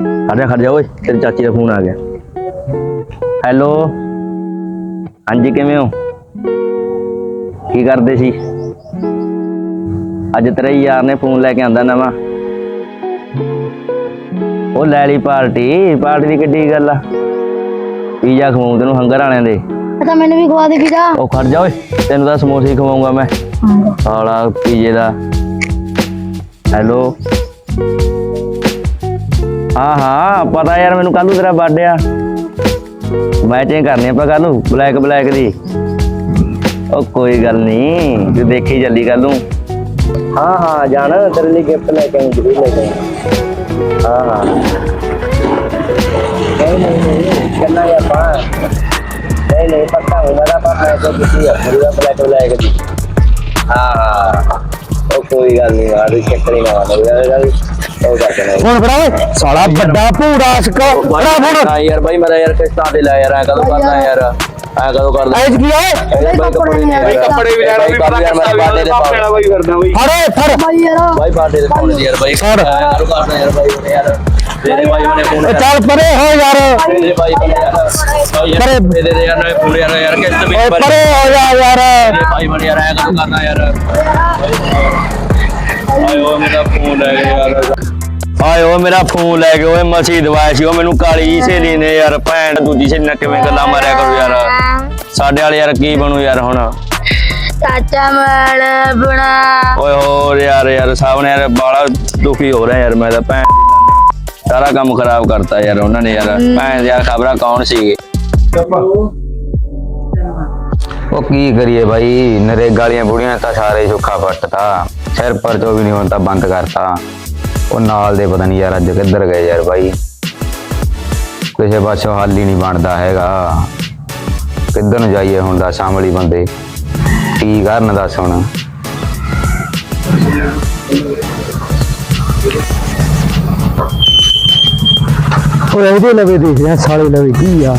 ਖੜ ਜਾ ਖੜ ਜਾ ਓਏ ਤੇਰੀ ਚਾਚੀ ਦਾ ਫੋਨ ਆ ਗਿਆ। ਹੈਲੋ ਹਾਂਜੀ ਕਿਵੇਂ ਹੋ? ਕੀ ਕਰਦੇ ਸੀ? ਅੱਜ ਤੇਰੇ ਯਾਰ ਨੇ ਫੋਨ ਲੈ ਕੇ ਆਂਦਾ ਨਵਾਂ। ਉਹ ਲੈ ਲਈ ਪਾਰਟੀ ਪਾਰਟੀ ਦੀ ਕਿੱਡੀ ਗੱਲ ਆ। ਪੀਜ਼ਾ ਖਵਾਉਂ ਤੈਨੂੰ ਹੰਗਰ ਵਾਲਿਆਂ ਦੇ। ਪਤਾ ਮੈਨੂੰ ਵੀ ਖਵਾ ਦੇ ਪੀਜ਼ਾ। ਉਹ ਖੜ ਜਾ ਓਏ ਤੈਨੂੰ ਤਾਂ ਸਮੋਸੇ ਹੀ ਖਵਾਉਂਗਾ ਮੈਂ। ਸਾਲਾ ਪੀਜ਼ੇ ਦਾ। ਹੈਲੋ ਹਾਂ ਹਾਂ ਪਤਾ ਯਾਰ ਮੈਨੂੰ ਕੱਲ ਤੇਰਾ ਬਰਥਡੇ ਆ? ਮੈਚਿੰਗ ਕਰਨੀ ਆਪਾਂ ਕੱਲ ਬਲੈਕ ਬਲੈਕ ਦੀ। ਉਹ ਕੋਈ ਗੱਲ ਨਹੀਂ, ਤੂੰ ਦੇਖੀ ਜਲਦੀ ਕੱਲ ਹਾਂ ਹਾਂ, ਜਾਣਾ ਤੇਰੇ ਲਈ ਗਿਫਟ ਲੈ ਕੇ ਆਈ ਲੈ ਕੇ ਹਾਂ ਹਾਂ। ਨਹੀਂ ਨਹੀਂ ਕੰਨਾ ਯਾ ਪਾ ਨਹੀਂ ਨਹੀਂ, ਪੱਕਾ ਮੇਰਾ ਪਾ ਮੈਂ ਤਾਂ ਕਿਸੇ ਪੂਰਾ ਬਲੈਕ ਬਲੈਕ ਦੀ। ਹਾਂ ਉਹ ਕੋਈ ਗੱਲ ਨਹੀਂ ਆ ਰਹੀ ਚੱਕਰ ਹੀ ਨਾ ਆ ਰਹੀ ਹੁਣ ਫੜਾ ਓਏ ਸਾਲਾ ਵੱਡਾ ਭੂੜਾ ਅਸ਼ਕ ਫੜਾ ਫੜ। ਹਾਂ ਯਾਰ ਬਾਈ ਮੇਰਾ ਯਾਰ ਕਿਸ਼ਤਾਂ ਤੇ ਲੈ ਯਾਰ ਐ ਕਦੋਂ ਕਰਦਾ ਯਾਰ। ਐ ਕਦੋਂ ਕਰਦਾ ਐਜ ਕੀ ਓਏ ਬਾਈ ਕੱਪੜੇ ਨਹੀਂ ਬਈ ਕੱਪੜੇ ਵੀ ਲੈਣਾ ਵੀ ਬੜਾ ਯਾਰ ਕਿੱਸਾ ਮੈਂ ਵੀ ਬਾਡੇ ਦੇ ਉਹਦਾ ਸਾਹਮਣੇ ਵਾਲਾ ਬਈ ਕਰਦਾ ਬਈ। ਫੜ ਓਏ ਫੜ। ਭਾਈ ਯਾਰ। ਬਾਈ ਬਾਡੇ ਦੇ ਪਾਉਣੇ ਯਾਰ ਬਾਈ ਛੱਡ। ਯਾਰ ਕਰਦਾ ਯਾਰ ਬਾਈ ਉਹਨੇ ਯਾਰ? ਤੇਰੇ ਬਾਈ ਉਹਨੇ ਫੋਨ ਓ ਚੱਲ ਪਰੇ ਹੋ ਯਾਰ। ਤੇਰੇ ਬਾਈ ਉਹਨੇ ਯਾਰ। ਬਾਈ ਯਾਰ ਪਰੇ। ਦੇ ਦੇ ਯਾਰ ਨਵੇਂ ਫੋਨ ਯਾਰ ਯਾਰ ਕਿਸ਼ਤ ਵੀ ਓਏ ਪਰੇ ਹੋ ਜਾ ਯਾਰ। ਤੇਰੇ ਭਾਈ ਬਣ ਯਾਰ ਐ ਕਦੋਂ ਕਰਨਾ ਯਾਰ? ਆਏ ਉਹ ਮੇਰਾ ਫੋਨ ਲੈ ਗਿਆ ਯਾਰ। ਆਏ ਉਹ ਮੇਰਾ ਫੋਨ ਲੈ ਕੇ ਓਏ ਮਸੀ ਦਵਾਇਆ ਸੀ ਉਹ ਮੈਨੂੰ ਕਾਲੀ ਜੀ ਸਹੇਲੀ ਨੇ ਯਾਰ ਭੈਣ ਦੂਜੀ ਸਹੇਲੀ ਨਾਲ ਕਿਵੇਂ ਗੱਲਾਂ ਮਾਰਿਆ ਕਰੂ ਯਾਰ। ਸਾਡੇ ਵਾਲੇ ਯਾਰ ਕੀ ਬਣੂ ਯਾਰ ਹੁਣ? ਚਾਚਾ ਮੜ ਬਣਾ। ਓਏ ਹੋਰ ਯਾਰ ਯਾਰ ਨੇ ਯਾਰ ਬਾਲਾ ਦੁਖੀ ਹੋ ਰਿਹਾ ਯਾਰ ਮੈਂ ਤਾਂ ਭੈਣ। ਸਾਰਾ ਕੰਮ ਖਰਾਬ ਕਰਤਾ ਯਾਰ ਉਹਨਾਂ ਨੇ ਯਾਰ। ਭੈਣ ਦੀ ਯਾਰ ਖਬਰਾਂ ਕੌਣ ਸੀਗੇ? ਉਹ ਕੀ ਕਰੀਏ ਭਾਈ ਨਰੇਗਾ ਵਾਲੀਆਂ ਬੁੜੀਆਂ ਤਾਂ ਸਾਰੇ ਸੁੱਖਾ ਫੱਟਤਾ ਸਿਰ ਪਰ ਤੋਂ ਵੀ ਨਹੀਂ ਹੁਣ ਬੰਦ ਕਰਤਾ। ਉਹ ਨਾਲ ਦੇ ਪਤਾ ਨਹੀਂ ਯਾਰ ਅੱਜ ਕਿੱਧਰ ਗਏ ਯਾਰ ਭਾਈ ਕਿਸੇ ਪਾਸੋਂ ਹੱਲ ਹੀ ਨਹੀਂ ਬਣਦਾ ਹੈਗਾ। ਕਿੱਧਰ ਨੂੰ ਜਾਈਏ ਹੁਣ ਦੱਸ ਆਮਲੀ ਬੰਦੇ? ਕੀ ਕਰਨ ਦੱਸ ਹੁਣ? ਓਏ ਇਹਦੇ ਲਵੇ ਦੇਖ ਰਿਹਾ ਸਾਲੇ ਲਵੇ ਕੀ ਆ?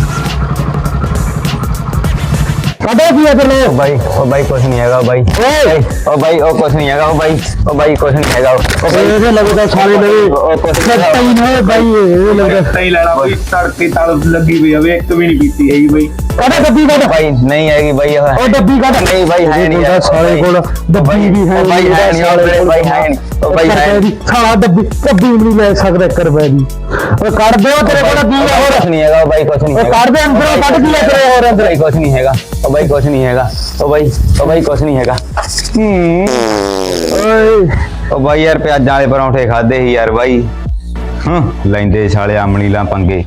ਕਦੋਂ ਕੀ ਆ ਤੇਰੇ ਉਹ ਬਾਈ ਉਹ ਬਾਈ ਕੁਛ ਨਹੀਂ ਹੈਗਾ ਉਹ ਬਾਈ ਓਏ ਉਹ ਬਾਈ ਉਹ ਕੁਛ ਨਹੀਂ ਹੈਗਾ ਉਹ ਬਾਈ ਉਹ ਬਾਈ ਕੁਛ ਨਹੀਂ ਹੈਗਾ ਉਹ ਓਏ ਇਹਦੇ ਲਵੇ ਤਾਂ ਸਾਲੇ ਲਵੇ ਉਹ ਕੁਛ ਨਹੀਂ ਸੱਤਾ ਹੈਗਾ ਹੀ ਨਾ ਬਾਈ ਇਹਦੇ ਲਵੇ ਨਹੀਂ ਲੈਣਾ ਬਈ ਤੜਕੇ ਤਲ ਲੱਗੀ ਪਈ ਆ ਵੇ ਇੱਕ ਵੀ ਨਹੀਂ ਪੀਤੀ ਹੈਗੀ ਬਈ ਕਦੇ ਡੱਬੀ ਕੱਢ ਬਾਈ ਨਹੀਂ ਹੈਗੀ ਬਾਈ ਉਹ ਉਹ ਡੱਬੀ ਕੱਢ ਨਹੀਂ ਬਾਈ ਹੈ ਨਹੀਂ ਯਾਰ ਸਾਲੇ ਕੋਲ ਡੱਬੀ ਵੀ ਹੈ ਉਹ ਬਾਈ ਹੈ ਨਹੀਂ ਉਹ ਬਾਈ ਹੈ ਨਹੀਂ ਉਹ ਬਾਈ ਹੈ ਨਹੀਂ ਸਾਲਾ ਡੱਬੀ ਡੱਬੀ ਵੀ ਨਹੀਂ ਲੈ ਸਕਦਾ 1 ਰੁਪਏ ਦੀ ਓਏ ਕੱਢ ਦਿਓ ਤੇਰੇ ਕੋਲ ਕੀ ਆ ਹੋਰ ਕੁਛ ਨਹੀਂ ਹੈਗਾ ਉਹ ਬਾਈ ਬਾਈ ਕੁਛ ਨਹੀਂ ਹੈਗਾ। ਉਹ ਬਾਈ ਉਹ ਬਾਈ ਕੁਛ ਨਹੀਂ ਹੈਗਾ। ਹੂੰ। ਓਏ ਉਹ ਬਾਈ ਯਾਰ ਪਿਆਜ਼ਾਂ ਵਾਲੇ ਪਰੌਂਠੇ ਖਾਦੇ ਸੀ ਯਾਰ ਬਾਈ। ਹਾਂ ਲੈਂਦੇ ਸਾਲੇ ਆਮਣੀ ਲਾਂ ਪੰਗੇ।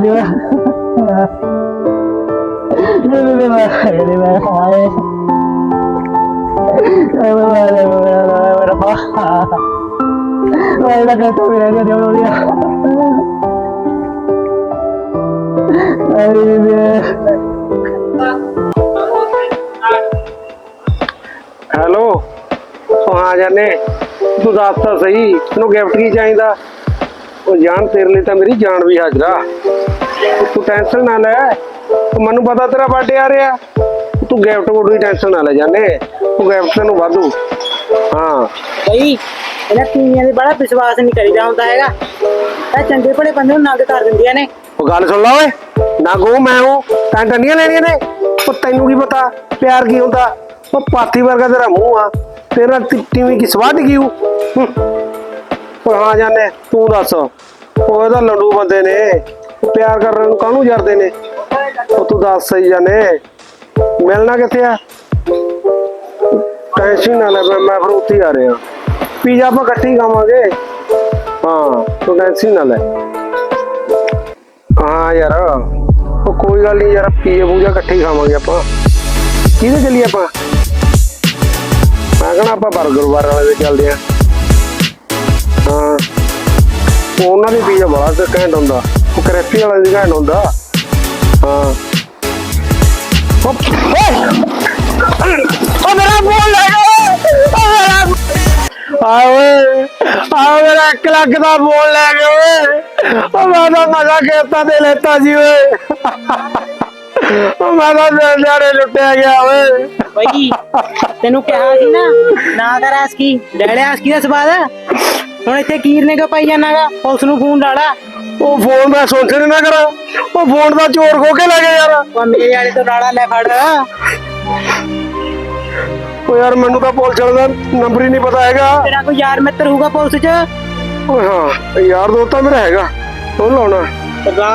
ਲਗਾ ਸਾਰੇ ਲੈ ਦਿਓ ਨਹੀਂ ਨਹੀਂ ਮੈਂ ਨਹੀਂ ਮੈਂ ਹਾਏ ਮੇਰਾ ਮੇਰਾ ਮੇਰਾ ਮੈਂ ਲਗਾ ਤਾਂ ਮੇਰਾ ਦੇ ਦਿਓ ਲਿਆ ਅਰੇ ਬੇ ਹੈਲੋ ਉਹ ਹਾਂ ਜਾਨੇ ਤੂੰ ਦੱਸ ਤਾਂ ਸਹੀ ਤੈਨੂੰ ਗਿਫਟ ਕੀ ਚਾਹੀਦਾ ਉਹ ਜਾਨ ਤੇਰੇ ਲਈ ਤਾਂ ਮੇਰੀ ਜਾਨ ਵੀ ਹਾਜ਼ਰਾ ਤੂੰ ਟੈਨਸ਼ਨ ਨਾ ਲੈ। ਤੂੰ ਮੈਨੂੰ ਪਤਾ ਤੇਰਾ ਬਰਥਡੇ ਆ ਰਿਹਾ। ਤੂੰ ਗਿਫਟ ਕੋਲ ਦੀ ਟੈਨਸ਼ਨ ਨਾ ਲੈ ਜਾਨੇ। ਤੂੰ ਗਿਫਟ ਤੈਨੂੰ ਵਾਧੂ। ਹਾਂ। ਬਈ ਇਹਨਾਂ ਤੀਵੀਆਂ ਦੇ ਬੜਾ ਵਿਸ਼ਵਾਸ ਨਹੀਂ ਕਰੀਦਾ ਹੁੰਦਾ ਹੈਗਾ। ਇਹ ਚੰਗੇ ਭਲੇ ਬੰਦੇ ਨੂੰ ਨੰਗ ਕਰ ਦਿੰਦੀਆਂ ਨੇ। ਉਹ ਗੱਲ ਸੁਣ ਲਾ ਓਏ। ਨਾ ਗੋ ਮੈਂ ਹੂੰ। ਤਾਂ ਟੰਡੀਆਂ ਲੈਣੀਆਂ ਨੇ। ਉਹ ਤੈਨੂੰ ਕੀ ਪਤਾ? ਪਿਆਰ ਕੀ ਹੁੰਦਾ? ਉਹ ਪਾਥੀ ਵਰਗਾ ਤੇਰਾ ਮੂੰਹ ਆ। ਤੇਰਾ ਟੀਵੀ ਕੀ ਸਵਾਦ ਉਹ ਹਾਂ? ਜਾਨੇ। ਤੂੰ ਦੱਸ। ਉਹ ਇਹਦਾ ਲੰਡੂ ਬੰਦੇ ਨੇ। ਉਹ ਪਿਆਰ ਕਰਨ ਨੂੰ ਕਾਹਨੂੰ ਜਰਦੇ ਨੇ? ਉਹ ਤੂੰ ਦੱਸ ਸਹੀ ਜਾਨੇ ਮਿਲਣਾ ਕਿੱਥੇ ਆ? ਟੈਨਸ਼ਨ ਨਾ ਲੈ, ਮੈਂ- ਫਿਰ ਉੱਥੇ ਹੀ ਆ ਰਿਹਾ। ਪੀਜ਼ਾ ਆਪਾਂ ਇਕੱਠੇ ਹੀ ਖਾਵਾਂਗੇ। ਹਾਂ, ਤੂੰ ਟੈਨਸ਼ਨ ਨਾ ਲੈ। ਹਾਂ ਯਾਰ, ਉਹ ਕੋਈ ਗੱਲ ਨਹੀਂ ਯਾਰ ਪੀਏ ਪੂਜਾ ਇਕੱਠੇ ਹੀ ਖਾਵਾਂਗੇ ਆਪਾਂ। ਕਿਹਦੇ ਚੱਲੀਏ ਆਪਾਂ? ਮੈਂ ਕਹਣਾ ਆਪਾਂ 버ਗਰ ਵਾਰ ਵਾਲੇ ਦੇ ਚੱਲਦੇ ਆ। ਉਹਨਾਂ ਦੀ ਪੀਜ਼ਾ ਬੜਾ ਘੈਂਟ ਹੁੰਦਾ। ਉਹ ਵਾਲਾ ਘੈਂਟ ਹੁੰਦਾ। ਹਾਂ। ਉਹ ਮੇਰਾ ਫੋਨ ਲੈ ਗਿਆ ਮੇਰਾ ਆ ਓਏ ਆ ਮੇਰਾ 1 ਲੱਖ ਦਾ ਫੋਨ ਲੈ ਗਏ ਓਏ ਉਹ ਮੈਂ ਤਾਂ ਮਜ਼ਾ ਕੀਤਾ ਤੇ ਲੈਤਾ ਸੀ ਓਏ। ਉਹ ਮੈਂ ਤਾਂ ਜਾੜੇ ਲੁੱਟਿਆ ਗਿਆ ਓਏ। ਬਾਈ ਤੈਨੂੰ ਕਿਹਾ ਸੀ ਨਾ ਨਾ ਕਰ ਲੈ ਲਿਆ ਆਸਕੀ ਦਾ ਸਵਾਦ। ਹੁਣ ਇੱਥੇ ਕੀਰ ਨੇ ਕੋ ਪਾਈ ਜਾਣਾਗਾ ਪੁਲਿਸ ਨੂੰ ਫੋਨ ਡਾਲਾ ਉਹ ਫੋਨ ਮੈਂ ਸੋਚਣ ਨਾ ਕਰਾਂ। ਉਹ ਫੋਨ ਦਾ ਚੋਰ ਖੋ ਕੇ ਲੈ ਗਿਆ ਯਾਰ। ਉਹ ਮੇਰੇ ਵਾਲੇ ਤੋਂ ਡਾਲਾ ਲੈ ਫੜ। ਉਹ ਯਾਰ ਮੈਨੂੰ ਤਾਂ ਪੁਲਿਸ ਵਾਲੇ ਦਾ ਨੰਬਰ ਹੀ ਨਹੀਂ ਪਤਾ ਹੈਗਾ। ਤੇਰਾ ਕੋਈ ਯਾਰ ਮਿੱਤਰ ਹੋਊਗਾ ਪੁਲਿਸ 'ਚ? ਓਏ ਹਾਂ ਯਾਰ ਦੋਸਤ ਤਾਂ ਮੇਰਾ ਹੈਗਾ। ਉਹ ਲਾਉਣਾ। ਸਰਗਾ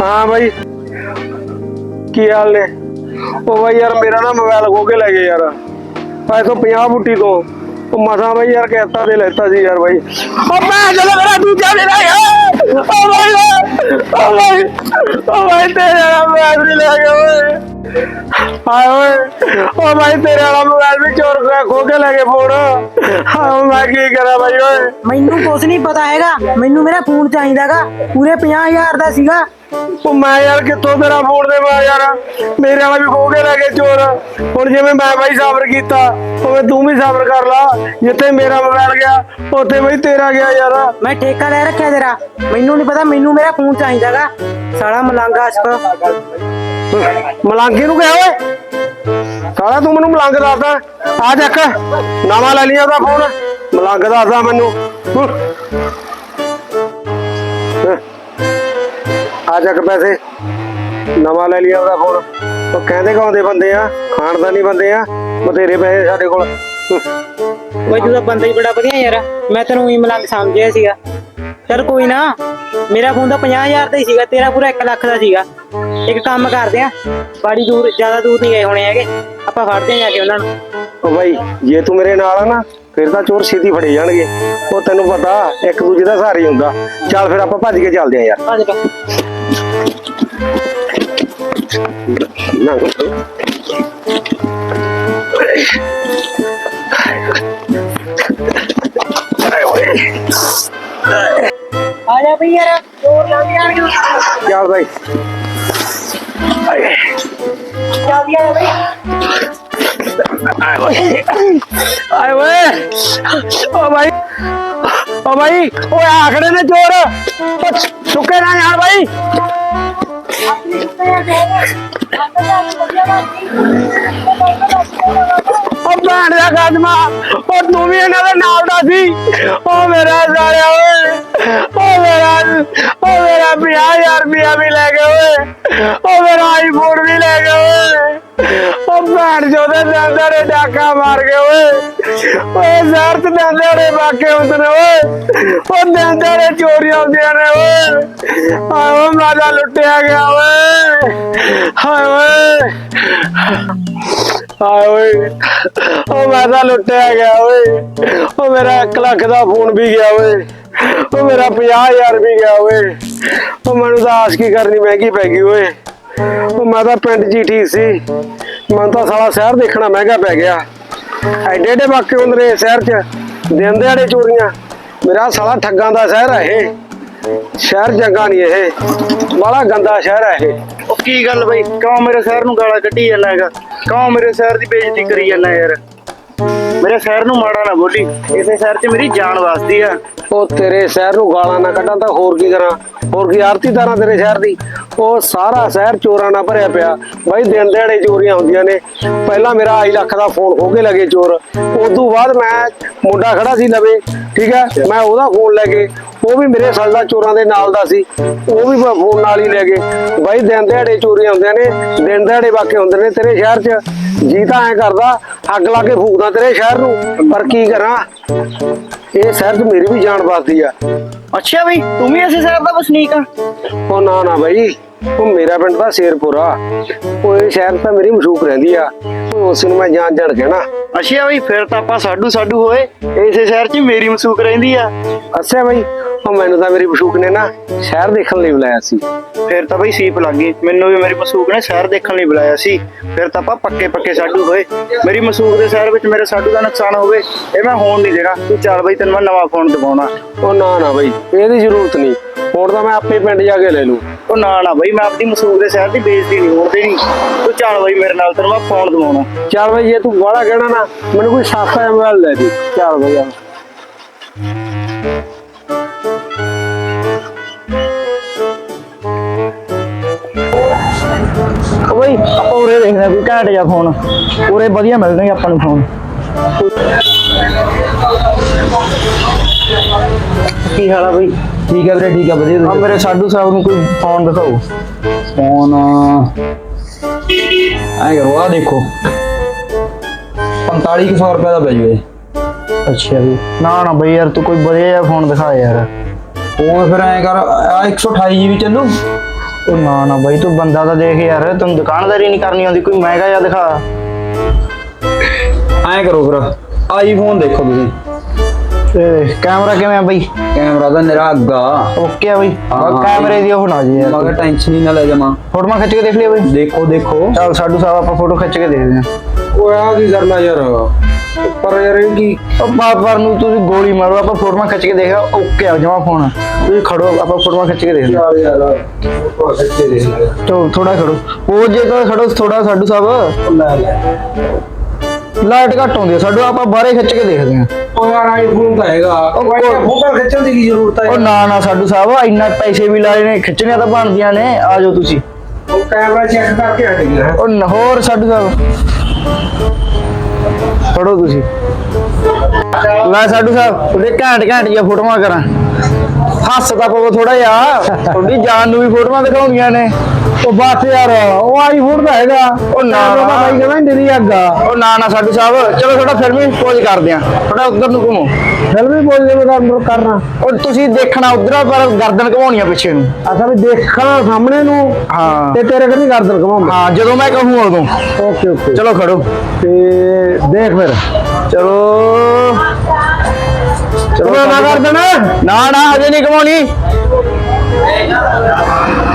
ਹਾਂ ਬਾਈ। ਕੀ ਹਾਲ ਨੇ? ਉਹ ਬਾਈ ਯਾਰ ਮੇਰਾ ਨਾ ਮੋਬਾਈਲ ਖੋ ਕੇ ਲੈ ਗਏ ਯਾਰ। ਭਾਈ ਤੋਂ 50 ਬੁੱਟੀ ਤੋਂ। ਮਸਾ ਬਾਈ ਯਾਰ ਕਹਿਤਾ ਦੇ ਲੈਤਾ ਸੀ ਯਾਰ ਬਾਈ। ਉਹ ਮੈਂ ਜਦੋਂ ਮੇਰਾ ਦੂਜਾ ਵੀ ਰਹਿ ਗਿਆ ਉਹ ਬਾਈ ਉਹ ਬਾਈ ਉਹ ਬਾਈ ਤੇਰੇ ਵਾਲਾ ਮੋਬਾਈਲ ਵੀ ਲੈ ਗਿਆ ਓਏ। ਹਾਏ ਓਏ, ਉਹ ਬਾਈ ਤੇਰੇ ਵਾਲਾ ਮੋਬਾਈਲ ਵੀ ਚੋਰ ਖੋ- ਖੋ ਕੇ ਲੈ ਗਏ ਫੋਨ। ਹਾਂ ਮੈਂ ਕੀ ਕਰਾਂ ਬਾਈ ਓਏ। ਮੈਨੂੰ ਕੁਛ ਨਹੀਂ ਪਤਾ ਹੈਗਾ, ਮੈਨੂੰ ਮੇਰਾ ਫੋਨ ਚਾਹੀਦਾਗਾ ਪੂਰੇ 50000 ਦਾ ਸੀਗਾ। ਉਹ ਮੈਂ ਯਾਰ ਕਿੱਥੋਂ ਤੇਰਾ ਫੋਨ ਦੇਵਾਂ ਯਾਰ? ਮੇਰੇ ਵਾਲਾ ਵੀ ਖੋ ਕੇ ਲੈ ਗਏ ਚੋਰ। ਹੁਣ ਜਿਵੇਂ ਮੈਂ ਬਾਈ ਸਬਰ ਕੀਤਾ ਉਵੇਂ ਤੂੰ ਵੀ ਸਬਰ ਕਰ ਲਾ। ਜਿੱਥੇ ਮੇਰਾ ਮੋਬਾਈਲ ਗਿਆ ਉੱਥੇ ਬਈ ਤੇਰਾ ਗਿਆ ਯਾਰ। ਮੈਂ ਠੇਕਾ ਲੈ ਰੱਖਿਆ ਤੇਰਾ। ਮੈਨੂੰ ਨਹੀਂ ਪਤਾ ਮੈਨੂੰ ਮੇਰਾ ਫੋਨ ਚਾਹੀਦਾਗਾ ਸਾਲਾ ਮਲੰਗਾ ਅਸਕ ਮਲੰਗੀ ਨੂੰ ਕਿਹਾ ਓਏ? ਸਾਲਾ ਤੂੰ ਮੈਨੂੰ ਮਲੰਗ ਦੱਸਦਾ। ਆ ਚੱਕ ਨਵਾਂ ਲੈ ਲਿਆ ਉਹਦਾ ਫੋਨ। ਮਲੰਗ ਦੱਸਦਾ ਮੈਨੂੰ। ਆ ਚੱਕ ਪੈਸੇ। ਨਵਾਂ ਲੈ ਲਿਆ ਉਹਦਾ ਫੋਨ। ਉਹ ਕਹਿੰਦੇ ਕਾਉਂਦੇ ਬੰਦੇ ਆ ਖਾਨਦਾਨੀ ਬੰਦੇ ਆ ਬਥੇਰੇ ਪੈਸੇ ਸਾਡੇ ਕੋਲ। ਓਏ ਤੂੰ ਤਾਂ ਬੰਦਾ ਹੀ ਬੜਾ ਵਧੀਆ ਯਾਰ। ਮੈਂ ਤੈਨੂੰ ਹੀ ਮਲੰਗ ਸਮਝਿਆ ਸੀਗਾ। ਚਲ ਕੋਈ ਨਾ ਮੇਰਾ ਫੋਨ ਤਾਂ 50000 ਦਾ ਹੀ ਸੀਗਾ ਤੇਰਾ ਪੂਰਾ 1 ਲੱਖ ਦਾ ਸੀਗਾ। ਇੱਕ ਕੰਮ ਕਰਦੇ ਆ ਬਾੜੀ ਦੂਰ ਜ਼ਿਆਦਾ ਦੂਰ ਨਹੀਂ ਗਏ ਹੋਣੇ ਹੈਗੇ। ਆਪਾਂ ਫੜਦੇ ਆ ਜਾ ਕੇ ਉਹਨਾਂ ਨੂੰ। ਉਹ ਬਾਈ ਜੇ ਤੂੰ ਮੇਰੇ ਨਾਲ ਆ ਨਾ ਫਿਰ ਤਾਂ ਚੋਰ ਛੇਤੀ ਫੜੇ ਜਾਣਗੇ। ਉਹ ਤੈਨੂੰ ਪਤਾ ਇੱਕ ਦੂਜੇ ਦਾ ਸਹਾਰਾ ਹੀ ਹੁੰਦਾ। ਚੱਲ ਫਿਰ ਆਪਾਂ ਭੱਜ ਕੇ ਚੱਲਦੇ ਆ ਯਾਰ। ਆ ਜਾ ਨਾ ਆ ਜਾ ਬਈ ਯਾਰ ਜ਼ੋਰ ਲਾ ਕੇ ਆਣਗੇ। ਚੱਲ ਬਾਈ? ਜਲਦੀ ਆ ਬਈ। ਆਏ ਓਏ। ਓ ਬਾਈ ਓ ਬਾਈ ਓਏ ਆਖੜੇ ਨੇ ਓ ਸੁੱਕੇ ਨਾ ਯਾਰ ਬਾਈ। ਓ ਭੈਣ ਦਾ ਕਦਮਾ ਓ ਤੂੰ ਵੀ ਇਹਨਾਂ ਦੇ ਨਾਲ ਦਾ ਸੀ। ਓ ਮੇਰਾ ਸਾਲਿਆ ਓਏ। ਓ ਮੇਰਾ ਓ ਮੇਰਾ 50000 ਰੁਪਇਆ ਵੀ ਲੈ ਗਏ ਓਏ। ਓ ਮੇਰਾ ਆਈਫੋਨ ਵੀ ਲੈ ਗਏ ਓਏ। ਓ ਭੈਣ ਚੋਦੇ ਦੰਦਾਰੇ ਡਾਕਾ ਮਾਰ ਗਏ ਓਏ। ਓਏ ਜ਼ਰਤ ਦੰਦਾਰੇ ਬਾਕੇ ਹੁੰਦੇ ਨੇ ਉਹ ਓ ਦੰਦਾਰੇ ਚੋਰੀਆਂ ਹੁੰਦੀਆਂ ਨੇ ਓਏ। ਆਓ ਮਾਦਾ ਲੁੱਟਿਆ ਗਿਆ ਓਏ ਓਏ। ਹਾਏ ਓਏ। ਓ ਮੈਂ ਤਾਂ ਲੁੱਟਿਆ ਗਿਆ ਓਏ। ਓ ਮੇਰਾ 1 ਲੱਖ ਦਾ ਫੋਨ ਵੀ ਗਿਆ ਓਏ। ਉਹ ਮੇਰਾ 50000 ਵੀ ਗਿਆ ਓਏ। ਓ ਮੈਨੂੰ ਤਾਂ ਆਸ ਕੀ ਕਰਨੀ, ਮਹਿੰਗੀ ਪੈ ਗਈ ਓਏ। ਓ ਮੈਂ ਤਾਂ ਪਿੰਡ ਜੀ ਠੀਕ ਸੀ। ਮੈਨੂੰ ਤਾਂ ਸਾਲਾ ਸ਼ਹਿਰ ਦੇਖਣਾ ਮਹਿੰਗਾ ਪੈ ਗਿਆ। ਐਡੇ ਐਡੇ ਵਾਕੇ ਹੁੰਦੇ ਨੇ ਸ਼ਹਿਰ 'ਚ, ਦਿਨ ਦਿਹਾੜੇ ਚੋਰੀਆਂ। ਮੇਰਾ ਸਾਲਾ ਠੱਗਾਂ ਦਾ ਸ਼ਹਿਰ ਆ ਇਹ। ਸ਼ਹਿਰ ਚੰਗਾ ਨਹੀਂ ਇਹ। ਬੜਾ ਗੰਦਾ ਸ਼ਹਿਰ ਹੈ ਇਹ। ਉਹ ਕੀ ਗੱਲ ਬਈ? ਕਿਉਂ ਮੇਰੇ ਸ਼ਹਿਰ ਨੂੰ ਗਾਲਾਂ ਕੱਢੀ ਜਾਂਦਾ ਹੈਗਾ? ਕਿਉਂ ਮੇਰੇ ਸ਼ਹਿਰ ਦੀ ਬੇਇੱਜ਼ਤੀ ਕਰੀ ਜਾਂਦਾ ਯਾਰ? ਮੇਰੇ ਸ਼ਹਿਰ ਨੂੰ ਮਾੜਾ ਨਾ ਬੋਲੀ। ਇਸੇ ਸ਼ਹਿਰ 'ਚ ਮੇਰੀ ਜਾਨ ਵਸਦੀ ਆ। ਉਹ ਤੇਰੇ ਸ਼ਹਿਰ ਨੂੰ ਗਾਲਾਂ ਨਾ ਕੱਢਾਂ ਤਾਂ ਹੋਰ ਕੀ ਕਰਾਂ? ਹੋਰ ਕੀ ਆਰਤੀ ਤੇਰੇ ਸ਼ਹਿਰ ਦੀ? ਉਹ ਸਾਰਾ ਸ਼ਹਿਰ ਚੋਰਾਂ ਨਾਲ ਭਰਿਆ ਪਿਆ। ਬਾਈ ਦਿਨ ਦਿਹਾੜੇ ਚੋਰੀਆਂ ਹੁੰਦੀਆਂ ਨੇ। ਪਹਿਲਾਂ ਮੇਰਾ 2 ਲੱਖ ਦਾ ਫੋਨ ਖੋ ਕੇ ਲਗੇ ਚੋਰ। ਉਸ ਤੋਂ ਬਾਅਦ ਮੈਂ ਮੁੰਡਾ ਖੜਾ ਸੀ ਲਵੇ, ਠੀਕ ਹੈ? ਮੈਂ ਉਹਦਾ ਫੋਨ ਲੈ ਕੇ, ਉਹ ਵੀ ਮੇਰੇ ਸਾਲ ਦਾ ਚੋਰਾਂ ਦੇ ਨਾਲ ਦਾ ਸੀ। ਉਹ ਵੀ ਫੋਨ ਨਾਲ ਹੀ ਲੈ ਗਏ। ਬਾਈ ਦਿਨ ਦਿਹਾੜੇ ਚੋਰੀਆਂ ਹੁੰਦੀਆਂ ਨੇ, ਦਿਨ ਦਿਹਾੜੇ ਵਾਕੇ ਹੁੰਦੇ ਨੇ ਤੇਰੇ ਸ਼ਹਿਰ 'ਚ। ਜੀ ਤਾਂ ਐ ਕਰਦਾ, ਅੱਗ ਲਾ ਕੇ ਫੂਕਦਾ ਤੇਰੇ ਸ਼ਹਿਰ ਨੂੰ ਪਰ ਕੀ ਕਰਾਂ? ਇਹ ਸ਼ਹਿਰ 'ਚ ਮੇਰੀ ਵੀ ਜਾਨ ਬਸਦੀ ਆ। ਅੱਛਾ ਬਈ ਤੂੰ ਵੀ ਇਸੇ ਸ਼ਹਿਰ ਦਾ ਵਸਨੀਕ ਆ? ਉਹ ਨਾ ਨਾ ਬਾਈ ਉਹ ਮੇਰਾ ਪਿੰਡ ਤਾਂ ਸ਼ੇਰਪੁਰਾ ਉਹ ਇਹ ਸ਼ਹਿਰ ਤਾਂ ਮੇਰੀ ਮਸ਼ਹੂਕ ਰਹਿੰਦੀ ਆ। ਉਹ ਉਸ ਨੂੰ ਮੈਂ ਜਾਣ ਜਾਣ ਕੇ ਨਾ। ਅੱਛਾ ਬਈ ਫਿਰ ਤਾਂ ਆਪਾਂ ਸਾਡੂ ਸਾਡੂ ਹੋਏ। ਇਸੇ ਸ਼ਹਿਰ 'ਚ ਮੇਰੀ ਮਸੂਕ ਰਹਿੰਦੀ ਆ। ਅੱਛਾ ਬਾਈ ਉਹ ਮੈਨੂੰ ਤਾਂ ਮੇਰੀ ਬਸ਼ੂਕ ਨੇ ਨਾ ਸ਼ਹਿਰ ਦੇਖਣ ਲਈ ਬੁਲਾਇਆ ਸੀ। ਫਿਰ ਤਾਂ ਬਈ ਸੀਪ ਲੱਗ ਗਈ। ਮੈਨੂੰ ਵੀ ਮੇਰੀ ਮਸੂਕ ਨੇ ਸ਼ਹਿਰ ਦੇਖਣ ਲਈ ਬੁਲਾਇਆ ਸੀ। ਫਿਰ ਤਾਂ ਆਪਾਂ ਪੱਕੇ ਪੱਕੇ ਸਾਡੂ ਹੋਏ। ਮੇਰੀ ਮਸੂਕ ਦੇ ਸ਼ਹਿਰ ਵਿੱਚ ਮੇਰੇ ਸਾਡੂ ਦਾ ਨੁਕਸਾਨ ਹੋਵੇ ਇਹ ਮੈਂ ਹੋਣ ਨਹੀਂ ਦੇਣਾ। ਤੂੰ ਚੱਲ ਬਈ ਤੈਨੂੰ ਮੈਂ ਨਵਾਂ ਫੋਨ ਦਿਵਾਉਣਾ। ਉਹ ਨਾ ਨਾ ਬਈ ਇਹਦੀ ਜ਼ਰੂਰਤ ਨਹੀਂ। ਹੁਣ ਤਾਂ ਮੈਂ ਆਪੇ ਪਿੰਡ ਜਾ ਕੇ ਲੈ ਲੂ ਉਹ ਨਾ ਨਾ ਬਈ ਮੈਂ ਆਪਣੀ ਮਸੂਕ ਦੇ ਸ਼ਹਿਰ ਦੀ ਬੇਇੱਜ਼ਤੀ ਨਹੀਂ ਹੋਣ ਦੇਣੀ। ਤੂੰ ਚੱਲ ਬਈ ਮੇਰੇ ਨਾਲ ਤੈਨੂੰ ਮੈਂ ਫੋਨ ਦਿਵਾਉਣਾ। ਚੱਲ ਬਈ ਜੇ ਤੂੰ ਬਾਹਲਾ ਕਹਿਣਾ ਨਾ ਮੈਨੂੰ ਕੋਈ ਸਸਤਾ ਮੋਬਾਈਲ ਲੈ ਦੇ। ਚੱਲ ਬਈ ਆ। ਬਈ ਆਪਾਂ ਉਰੇ ਦੇਖਦੇ ਕੋਈ ਘੈਂਟ ਜਿਹਾ ਫੋਨ ਉਰੇ ਵਧੀਆ ਮਿਲਣਗੇ ਆਪਾਂ ਨੂੰ ਫੋਨ ਕੀ ਹਾਲ ਆ ਬਈ? ਠੀਕ ਹੈ ਵੀਰੇ ਠੀਕ ਹੈ ਵਧੀਆ ਆ ਮੇਰੇ ਸਾਡੂ ਸਾਹਿਬ ਨੂੰ ਕੋਈ ਫੋਨ ਦਿਖਾਓ। ਫੋਨ ਐ ਕਰੋ ਆ ਦੇਖੋ। 4500 ਰੁਪਏ ਦਾ ਪੈ ਜੂਏ ਅੱਛਾ ਵੀ ਨਾ ਨਾ ਬਈ ਯਾਰ ਤੂੰ ਕੋਈ ਵਧੀਆ ਜਿਹਾ ਫੋਨ ਦਿਖਾ ਯਾਰ। ਫੋਨ ਫਿਰ ਐ ਕਰ ਆ 128 ਜੀਬੀ ਚੱਲੂ? ਉਹ ਨਾ ਨਾ ਬਈ ਤੂੰ ਬੰਦਾ ਤਾਂ ਦੇਖ ਯਾਰ ਤੈਨੂੰ ਦੁਕਾਨਦਾਰੀ ਨਹੀਂ ਕਰਨੀ ਆਉਂਦੀ ਕੋਈ ਮਹਿੰਗਾ ਜਿਹਾ ਦਿਖਾ। ਐ ਕਰੋ ਫਿਰ ਆਈਫੋਨ ਦੇਖੋ ਤੁਸੀਂ। ਤੇ ਕੈਮਰਾ ਕਿਵੇਂ ਆ ਬਈ? ਕੈਮਰਾ ਦਾ ਨਿਰਾ ਅੱਗਾ ਓਕੇ ਆ ਬਈ ਹਾਂ। ਕੈਮਰੇ ਦੀ ਉਹ ਨਾ ਜੀ ਯਾਰ। ਮਗਰ ਟੈਨਸ਼ਨ ਹੀ ਨਾ ਲੈ ਜਾਵਾਂ ਫੋਟੋਆਂ ਖਿੱਚ ਕੇ ਦੇਖ ਲਿਆ ਬਈ। ਦੇਖੋ ਦੇਖੋ। ਚੱਲ ਸਾਡੂ ਸਾਹਿਬ ਆਪਾਂ ਫੋਟੋ ਖਿੱਚ ਕੇ ਦੇਖਦੇ ਹਾਂ। ਓਏ ਆ ਕੀ ਕਰਨਾ ਯਾਰ? ਪਰ ਯਾਰ ਇਹ ਕੀ ਉਹ ਬਾਰ ਬਾਰ ਨੂੰ ਤੁਸੀਂ ਗੋਲੀ ਮਾਰੋ ਆਪਾਂ ਫੋਟੋਆਂ ਖਿੱਚ ਕੇ ਦੇਖਿਆ ਓਕੇ ਆ ਜਮਾ ਫੋਨ ਤੁਸੀਂ ਖੜੋ ਆਪਾਂ ਫੋਟੋਆਂ ਖਿੱਚ ਕੇ ਯਾਰ ਯਾਰ ਦੇਖ ਲੈ ਚਲੋ ਥੋੜਾ ਖੜੋ। ਉਹ ਜੇ ਤਾਂ ਖੜੋ ਥੋੜਾ ਸਾਡੂ ਸਾਹਿਬ। ਲੈ ਲੈ ਲਾਈਟ ਘੱਟ ਆ ਸਾਡੂ ਆਪਾਂ ਬਾਹਰੇ ਖਿੱਚ ਕੇ ਦੇਖਦੇ ਹਾਂ। ਉਹ ਯਾਰ ਆਈਫੋਨ ਤਾਂ ਹੈਗਾ। ਫੋਟੋ ਖਿੱਚਣ ਦੀ ਕੀ ਜ਼ਰੂਰਤ ਹੈ ਉਹ ਨਾ ਨਾ ਸਾਡੂ ਸਾਹਿਬ ਇੰਨਾ ਪੈਸੇ ਵੀ ਲਾਏ ਨੇ ਖਿੱਚਣੀਆਂ ਤਾਂ ਬਣਦੀਆਂ ਨੇ ਆ ਜਾਓ ਤੁਸੀਂ। ਉਹ ਕੈਮਰਾ ਚੈੱਕ ਕਰਕੇ ਹਟ ਗਿਆ ਉਹ ਹੋਰ ਸਾਡੂ ਸਾਹਿਬ। ਫੜੋ ਤੁਸੀਂ। ਲੈ ਸਾਡੂ ਸਾਹਿਬ, ਉਹਦੇ ਘੈਂਟ ਘੈਂਟ ਜਿਹੀਆਂ ਫੋਟੋਆਂ ਕਰਾਂ। ਹੱਸਦਾ ਪਵੋ ਥੋੜਾ ਜਿਹਾ। ਤੁਹਾਡੀ ਜਾਨ ਨੂੰ ਵੀ ਫੋਟੋਆਂ ਦਿਖਾਉਣੀਆਂ ਨੇ। ਉਹ ਬਸ ਯਾਰ ਉਹ ਆਈਫੋਨ ਤਾਂ ਹੈਗਾ। ਉਹ ਨਾ ਤਾਂ ਬਾਈ ਕਹਿੰਦਾ ਨਿਰੀ ਅੱਗਾ ਉਹ ਨਾ ਨਾ ਸਾਡੂ ਸਾਹਿਬ ਚਲੋ ਥੋੜਾ ਫਿਲਮੀ ਪੋਜ਼ ਕਰਦੇ ਆ ਥੋੜਾ ਉਧਰ ਨੂੰ ਘੁੰਮੋ। ਫਿਲਮੀ ਬੋਲਦੇ ਮੈਂ ਕੰਮ ਕਰਨਾ। ਉਹ ਤੁਸੀਂ ਦੇਖਣਾ ਉਧਰ ਪਰ ਗਰਦਨ ਘਵਾਉਣੀਆਂ ਪਿੱਛੇ ਨੂੰ। ਅਸਾਂ ਵੀ ਦੇਖਣਾ ਸਾਹਮਣੇ ਨੂੰ ਹਾਂ। ਤੇ ਤੇਰੇ ਕਦੀ ਗਰਦਨ ਕਮਾਉਂਦਾ ਹਾਂ ਜਦੋਂ ਮੈਂ ਕਹੂੰ ਉਦੋਂ। Okay okay. ਚਲੋ ਖੜੋ। ਤੇ ਦੇਖ ਫਿਰ। ਚਲੋ। ਚਲੋ ਨਾ ਕਰ ਦੇਣਾ ਨਾ ਨਾ ਹਜੇ ਨਹੀਂ ਕਮਾਉਣੀ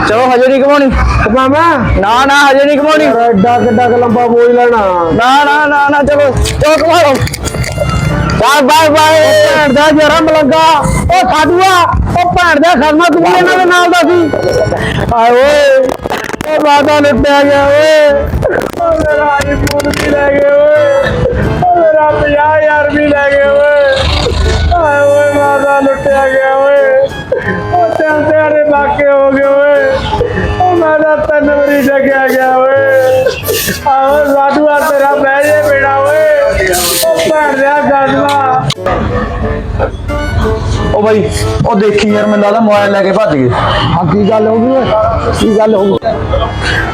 ਚਲੋ ਹਜੇ ਨਹੀਂ ਕਮਾਉਣੀ ਮਾਮਾ ਨਾ ਨਾ ਹਜੇ ਨਹੀਂ ਕਮਾਉਣੀ ਯਾਰ ਐਡਾ ਕਿੱਡਾ ਕੁ ਲੰਬਾ ਬੋਝ ਲੈਣਾ ਨਾ ਨਾ ਨਾ ਨਾ ਚਲੋ ਚਲੋ ਕਮਾਓ ਬਾਏ ਬਾਏ ਬਾਏ ਭੈਣ ਦਾ ਜਰਾ ਮਲੰਗਾ ਉਹ ਸਾਡੂਆ ਉਹ ਭੈਣ ਦਾ ਖਰਮਾ ਤੂੰ ਵੀ ਇਹਨਾਂ ਦੇ ਨਾਲ ਦਾ ਸੀ ਆਏ ਓਏ ਉਹ ਵਾਦਾ ਲੁੱਟਿਆ ਗਿਆ ਓਏ ਉਹ ਮੇਰਾ ਆਈਫੋਨ ਵੀ ਲੈ ਗਏ ਓਏ ਉਹ ਮੇਰਾ 50000 ਵੀ ਲੈ ਗਏ ਓਏ ਆਏ ਓਏ ਵਾਦਾ ਲੁੱਟਿਆ ਗਿਆ ਓਏ ਉਹ ਤਿੰਨ ਤਿਆਰੇ ਬਾਕੇ ਹੋ ਗਏ ਓਏ ਉਹ ਮੇਰਾ ਤਿੰਨ ਵਾਰੀ ਡਗਿਆ ਗਿਆ ਓਏ। ਆਹ ਸਾਡੂਆ ਤੇਰਾ ਬਹਿ ਜੇ ਬੇੜਾ ਓਏ। ਉਹ ਭੈਣ ਦਾ ਗਾਜਵਾ ਉਹ ਬਾਈ ਉਹ ਦੇਖੀ ਯਾਰ ਮੈਨੂੰ ਲੱਗਦਾ ਮੋਬਾਈਲ ਲੈ ਕੇ ਭੱਜ ਗਏ। ਹਾਂ ਕੀ ਗੱਲ ਹੋ ਗਈ ਓਏ? ਕੀ ਗੱਲ ਹੋ ਗਈ?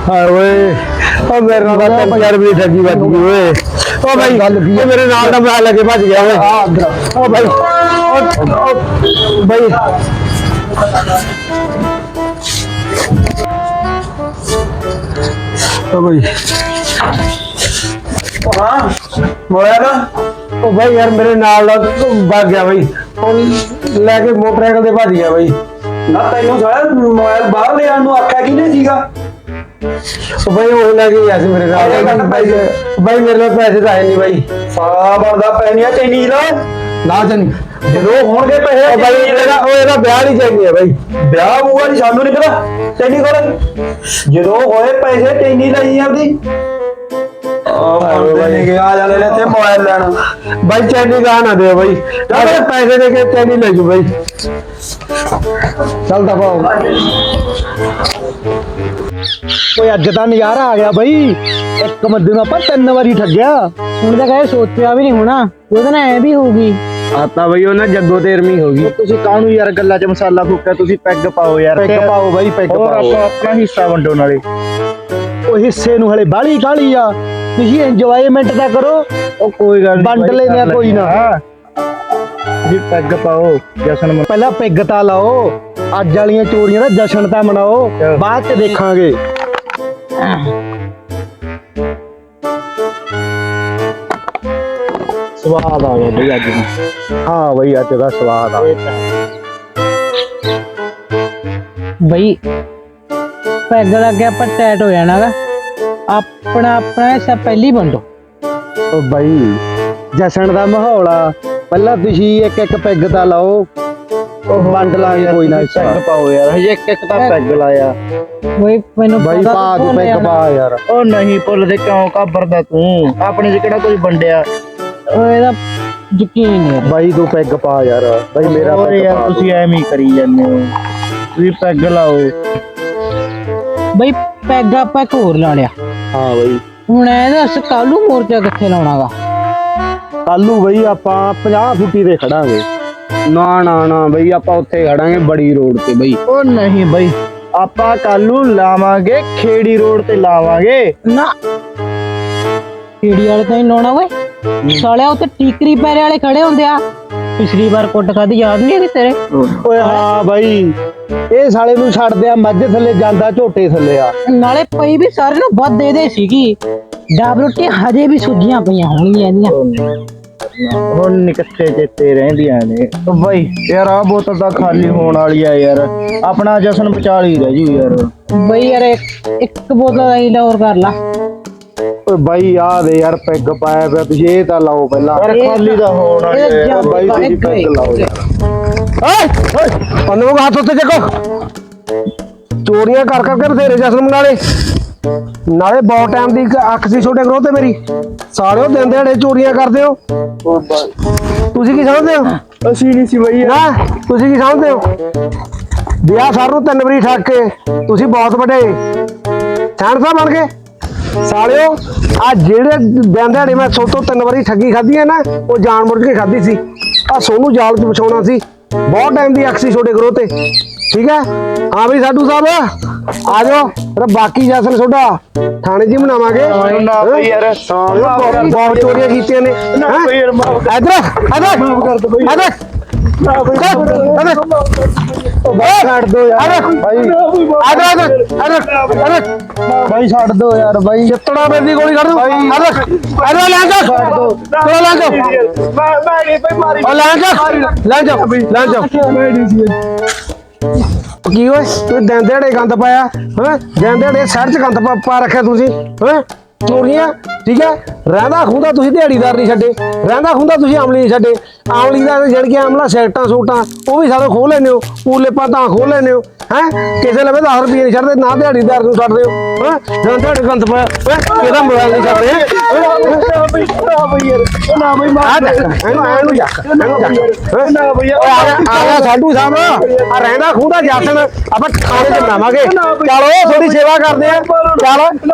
ਹਾਂ ਓਏ ਉਹ ਮੇਰੇ ਨਾਲ ਤਾਂ 5000 ਰੁਪਏ ਠੱਗੀ ਵੱਜ ਗਈ ਓਏ। ਉਹ ਭਾਈ ਗੱਲ ਕੀ ਮੇਰੇ ਨਾਲ ਦਾ ਮੈਂ ਲੱਗੇ ਭੱਜ ਗਿਆ ਓਏ। ਹਾਂ ਅੰਦਰ ਉਹ ਭਾਈ ਉਹ ਉਹ ਭਾਈ ਉਹ ਭਾਈ ਹਾਂ ਮੋਬਾਈਲ ਉਹ ਭਾਈ ਯਾਰ ਮੇਰੇ ਨਾਲ ਦਾ ਭੱਜ ਗਿਆ ਭਾਈ ਉਹ ਲੈ ਕੇ ਮੋਟਰਸਾਈਕਲ ਤੇ ਭੱਜ ਗਿਆ ਭਾਈ ਨਾ ਤੈਨੂੰ ਸਾਰਾ ਮੋਬਾਈਲ ਬਾਹਰ ਲੈ ਆਉਣ ਨੂੰ ਆਖਿਆ ਕਿਹਨੇ ਸੀਗਾ? ਉਹ ਭਾਈ ਉਹ ਲੈ ਕੇ ਗਿਆ ਸੀ ਮੇਰੇ ਨਾਲ। ਭਾਈ ਮੇਰੇ ਨਾਲ ਪੈਸੇ ਤਾਂ ਹੈ ਨਹੀਂ ਭਾਈ ਸਾਲਾ ਬਣਦਾ ਪੈਣੀਆਂ ਚੈਨੀ ਦਾ ਨਾ ਜਨ ਜਦੋਂ ਹੋਣਗੇ ਪੈਸੇ ਉਹ ਭਾਈ ਇਹਦਾ ਉਹ ਇਹਦਾ ਵਿਆਹ ਨਹੀਂ ਚਾਹੀਦੀ ਹੈ ਭਾਈ ਵਿਆਹ ਹੋਊਗਾ ਜੀ ਸਾਨੂੰ ਨਹੀਂ ਪਤਾ। ਚੈਨੀ ਕੋਲ ਜਦੋਂ ਹੋਏ ਪੈਸੇ ਚੈਨੀ ਲਈ ਆਪਦੀ। ਆ ਬੰਦੇ ਨੇ ਗਿਆ ਜਾ ਲੈ ਲੈ ਤੇ ਮੋਬਾਈਲ ਲੈਣ। ਭਾਈ ਚੈਨੀ ਕਹਾ ਨਾ ਦਿਓ ਭਾਈ ਅਰੇ ਪੈਸੇ ਦੇ ਕੇ ਚੈਨੀ ਲੈ ਜੂ ਭਾਈ ਚੱਲ ਦਫਾ ਓਏ ਅੱਜ ਤਾਂ ਨਜ਼ਾਰਾ ਆ ਗਿਆ ਬਈ। ਇੱਕ ਬੰਦੇ ਨੂੰ ਆਪਾਂ ਤਿੰਨ ਵਾਰੀ ਠੱਗਿਆ। ਹੁਣ ਤਾਂ ਕਹੇ ਸੋਚਿਆ ਵੀ ਨਹੀਂ ਆਤਾ ਬਈ ਉਹਨਾਂ ਜੱਗੋ ਤੇਰਵੀਂ ਹੋ ਗਈ। ਤੁਸੀਂ ਕਾਹਨੂੰ ਯਾਰ ਗੱਲਾਂ 'ਚ ਮਸਾਲਾ ਫੂਕਿਆ? ਤੁਸੀਂ ਪੈਗ ਪਾਓ ਯਾਰ। ਪੈਗ ਪਾਓ ਬਾਈ, ਪੈਗ ਹੋਰ ਪਾਓ। ਆਪਾਂ ਆਪਣਾ ਹਿੱਸਾ ਵੰਡੋ ਨਾਲੇ। ਉਹ ਹਿੱਸੇ ਨੂੰ ਹਲੇ ਬਾਲੀ ਕਾਲੀ ਆ। ਤੁਸੀਂ ਇੰਜੋਇਮੈਂਟ ਤਾਂ ਕਰੋ। ਉਹ ਕੋਈ ਗੱਲ ਨੀ ਵੰਡ ਲੈਂਦੇ ਆ ਕੋਈ ਨਾ। ਜੀ ਪੈਗ ਪਾਓ ਜਸ਼ਨ ਪਹਿਲਾਂ ਪੈਗ ਤਾਂ ਲਾਓ। ਅੱਜ ਵਾਲੀਆਂ ਚੋਰੀਆਂ ਦਾ ਜਸ਼ਨ ਤਾਂ ਮਨਾਓ। ਬਾਅਦ ਚ ਦੇਖਾਂਗੇ। ਸਵਾਦ ਆ ਗਿਆ ਬਈ ਅੱਜ ਦਾ ਹਾਂ ਬਈ ਅੱਜ ਦਾ ਸਵਾਦ ਆ ਬਈ ਪੈਗ ਲੱਗ ਗਿਆ ਪਰ ਟੈਟ ਹੋ ਜਾਣਾਗਾ ਆਪਣਾ ਆਪਣਾ ਹਿੱਸਾ ਪਹਿਲੀ ਵੰਡੋ ਉਹ ਬਾਈ ਜਸ਼ਨ ਦਾ ਮਾਹੌਲ ਆ ਪਹਿਲਾਂ ਤੁਸੀਂ ਇੱਕ ਇੱਕ ਪੈਗ ਤਾਂ ਲਾਓ ਉਹ ਵੰਡ ਲਾਂਗੇ ਕੋਈ ਨਾ ਹਿੱਸਾ ਪੈਗ ਪਾਓ ਯਾਰ ਹਜੇ ਇੱਕ ਇੱਕ ਤਾਂ ਪੈਗ ਲਾਇਆ। ਬਈ ਮੈਨੂੰ ਬਾਈ ਪਤਾ ਪਾ ਤੂੰ ਤੂੰ ਪੈਗ ਭੁੱਲ ਪਾ ਯਾਰ ਉਹ ਨਹੀਂ ਭੁੱਲਦੇ ਕਿਉਂ ਕਾਬਰਦਾ ਤੂੰ ਆਪਣੇ 'ਚ ਕਿਹੜਾ ਕੁਝ ਵੰਡਿਆ ਉਹ ਇਹਦਾ ਯਕੀਨ ਨਹੀਂ ਬਾਈ ਤੂੰ ਪੈਗ ਪਾ ਯਾਰ ਬਾਈ ਮੇਰਾ ਹੋਰ ਪੈਗ ਯਾਰ ਪਾ ਤੁਸੀਂ ਐਵੇਂ ਹੀ ਕਰੀ ਜਾਂਦੇ ਹੋ। ਤੁਸੀਂ ਪੈਗ ਲਾਓ। ਬਈ ਪੈਗ ਆਪਾਂ ਇੱਕ ਹੋਰ ਲਾ ਲਿਆ। ਹਾਂ ਬਾਈ। ਹੁਣ ਇਹਦਾ ਸਕਾਲੂ ਮੋਰਚਾ ਕਿੱਥੇ ਲਾਉਣਾਗਾ? ਕੱਲੂ ਬਈ ਆਪਾਂ 50 ਫੁੱਟੀ ਤੇ ਖੜਾਂਗੇ। ਨਾ ਨਾ ਨਾ ਬਈ ਆਪਾਂ ਉੱਥੇ ਖੜਾਂਗੇ ਬੜੀ ਰੋਡ ਤੇ ਬਈ। ਉਹ ਨਹੀਂ ਬਈ। ਆਪਾਂ ਕੱਲ ਲਾਵਾਂਗੇ ਖੇੜੀ ਰੋਡ ਤੇ ਲਾਵਾਂਗੇ। ਨਾ। ਕੀੜੀ ਵਾਲੇ ਤਾਂ ਹੀ ਲਾਉਣਾ ਓਏ। ਸਾਲਿਆ ਉੱਤੇ ਟੀਕਰੀ ਪੈਰੇ ਵਾਲੇ ਖੜੇ ਹੁੰਦੇ ਆ। ਪਿਛਲੀ ਵਾਰ ਕੁੱਟ ਖਾਦੀ ਯਾਦ ਨਹੀਂ ਹੈਗੀ ਤੇਰੇ? ਓਏ ਹਾਂ ਬਾਈ ਇਹ ਸਾਲੇ ਨੂੰ ਛੱਡਦੇ ਆ ਮੱਝ ਥੱਲੇ ਜਾਂਦਾ ਝੋਟੇ ਥੱਲੇ ਆ। ਨਾਲੇ ਪਈ ਵੀ ਸਾਰੇ ਨੂੰ ਵੱਧ ਦੇ ਦੇ ਸੀਗੀ। ਡਾਬ ਰੋਟੀ ਹਜੇ ਵੀ ਸੁੱਜੀਆਂ ਪਈਆਂ ਹੋਣਗੀਆਂ ਇਹਦੀਆਂ। ਹੁਣ ਨਿਕੱਥੇ ਚੇਤੇ ਰਹਿੰਦੀਆਂ ਨੇ। ਬਈ ਯਾਰ ਆ ਬੋਤਲ ਤਾਂ ਖਾਲੀ ਹੋਣ ਵਾਲੀ ਆ ਯਾਰ। ਆਪਣਾ ਜਸ਼ਨ ਬਚਾ ਲਈ ਰਹਿ ਜੂ ਯਾਰ। ਬਈ ਯਾਰ ਇੱਕ ਇੱਕ ਬੋਤਲ ਹੀ ਲਾਉਰ ਕਰ ਲਾ। ਬਾਈ ਆ ਦੇ ਯਾਰ ਪੈਗ ਪਾਇਆ ਪਿਆ ਤੁਸੀਂ ਇਹ ਤਾਂ ਲਾਓ ਪਹਿਲਾਂ। ਯਾਰ ਖਾਲੀ ਦਾ ਹੋਣ ਇਹ ਬਾਈ ਤੁਸੀਂ ਪੈਗ ਲਾਓ ਯਾਰ। ਓਏ ਓਏ ਉਹਨੂੰ ਹੱਥ ਉੱਤੇ ਚੱਕੋ। ਚੋਰੀਆਂ ਕਰ ਕਰ ਕੇ ਬਥੇਰੇ ਜਸਨ ਨਾਲੇ ਨਾਲੇ ਬਹੁਤ ਟਾਈਮ ਦੀ ਅੱਖ ਸੀ ਛੋਟੇ ਗਰੋਹ ਤੇ ਮੇਰੀ। ਸਾਲਿਓ ਦਿਨ ਦਿਹਾੜੇ ਚੋਰੀਆਂ ਕਰਦੇ ਹੋ। ਤੁਸੀਂ ਕੀ ਸਮਝਦੇ ਹੋ? ਅਸੀਂ ਨਹੀਂ ਸੀ ਬਈ ਨਾ ਤੁਸੀਂ ਕੀ ਸਮਝਦੇ ਹੋ? ਵਿਆਹ ਸਰ ਨੂੰ ਤਿੰਨ ਵਾਰੀ ਠੱਗ ਕੇ ਤੁਸੀਂ ਬਹੁਤ ਵੱਡੇ। ਸਿਆਣ ਸਾਹਿਬ ਬਣ ਗਏ। ਸਾਲਿਓ ਆ ਜਿਹੜੇ ਦਿਨ ਦਿਹਾੜੇ ਮੈਂ ਸੋ ਤੋਂ ਤਿੰਨ ਵਾਰੀ ਠੱਗੀ ਖਾਧੀ ਹੈ ਨਾ ਉਹ ਜਾਣ ਬੁੱਝ ਕੇ ਖਾਧੀ ਸੀ। ਆ ਸੋਨੂੰ ਜਾਲ ਚ ਵਿਛਾਉਣਾ ਸੀ। ਬਹੁਤ ਟਾਈਮ ਦੀ ਅਕਸੀ ਛੋਟੇ ਗਰੋ ਤੇ। ਠੀਕ ਹੈ? ਹਾਂ ਵੀ ਸਾਡੂ ਸਾਹਿਬ ਆ ਜਾਓ। ਤੇ ਬਾਕੀ ਜਸਨ ਤੁਹਾਡਾ ਥਾਣੇ ਜੀ ਮਨਾਵਾਂਗੇ। ਨਾ ਬਈ ਯਾਰ ਸਾਲਿਓ ਬਹੁਤ- ਚੋਰੀਆਂ ਕੀਤੀਆਂ ਨੇ। ਨਾ ਹੈਂ? ਬਈ ਯਾਰ ਮਾਫ ਕਰ ਇਧਰ ਇਧਰ ਮਾਫ ਕਰ ਦੋ ਬਈ ਇਧਰ ਛੱਡ ਦੋ ਯਾਰ ਭਾਈ ਇਧਰ ਇਧਰ ਇਧਰ ਬਾਈ ਛੱਡ ਦੋ ਯਾਰ ਬਾਈ ਚਿੱਤੜਾ ਮੇਰੀ ਗੋਲੀ ਕੱਢ ਦੂੰ ਇਧਰ ਇਧਰ ਲੈ ਜਾ ਛੱਡ ਦੋ ਚਲੋ ਲੈ ਜਾ ਮੈਂ ਮੈਂ ਨਹੀਂ ਬਈ ਮਾਰੀ ਉਹ ਲੈ ਜਾ ਲੈ ਜਾ ਲੈ ਜਾ ਮੈਂ ਨਹੀਂ ਸੀ ਕੀ ਓਏ? ਤੂੰ ਦਿਨ ਦਿਹਾੜੇ ਗੰਦ ਪਾਇਆ? ਹਾਂ? ਦਿਨ ਦਿਹਾੜੇ ਸੜ ਚ ਗੰਦ ਪਾ- ਰੱਖਿਆ ਤੁਸੀਂ? ਹਾਂ? ਚੋਰੀਆਂ ਠੀਕ ਹੈ? ਰਹਿੰਦਾ ਖੁੰਦਾ ਤੁਸੀਂ ਦਿਹਾੜੀਦਾਰ ਨਹੀਂ ਛੱਡੇ ਰਹਿੰਦਾ ਖੁੰਦਾ ਤੁਸੀਂ ਅਮਲੀ ਨਹੀਂ ਛੱਡੇ। ਅਮਲੀ ਦਾ ਜੜ ਕੇ ਅਮਲਾ ਸੈਕਟਾਂ ਸੂਟਾਂ ਉਹ ਵੀ ਸਾਰੇ ਖੋਹ ਲੈਨੇ ਹੋ ਪੂਲੇ ਪਾਤਾਂ ਖੋਹ ਲੈਨੇ ਹੋ ਹੈ? ਕਿਸੇ ਲਵੇ 10 ਰੁਪਏ ਨਹੀਂ ਛੱਡਦੇ ਨਾ ਦਿਹਾੜੀਦਾਰ ਨੂੰ ਛੱਡਦੇ ਹੋ ਹਾਂ? ਦਿਨ ਦਿਹਾੜੇ ਗੰਦ ਪਾਇਆ ਓਏ ਕਿਹਦਾ ਮੋਬਾਈਲ ਨਹੀਂ ਛੱਡਦੇ? ਨਾ ਬਈ ਨਾ ਬਈ ਯਾਰ ਨਾ ਬਈ ਮਾਰ ਇਹਨੂੰ ਜਾ ਜਾ? ਨਾ ਬਈ। ਆ ਗਿਆ ਆ ਗਿਆ ਸਾਡੂ ਸਾਹਿਬ ਆ ਰਹਿੰਦਾ ਖੂੰਦਾ ਜਾਸਨ ਆਪਾਂ ਖਾਣੇ ਚ ਬਣਾਵਾਂਗੇ ਚਲੋ ਥੋੜੀ ਸੇਵਾ ਕਰਦੇ ਆ। ਚਲ।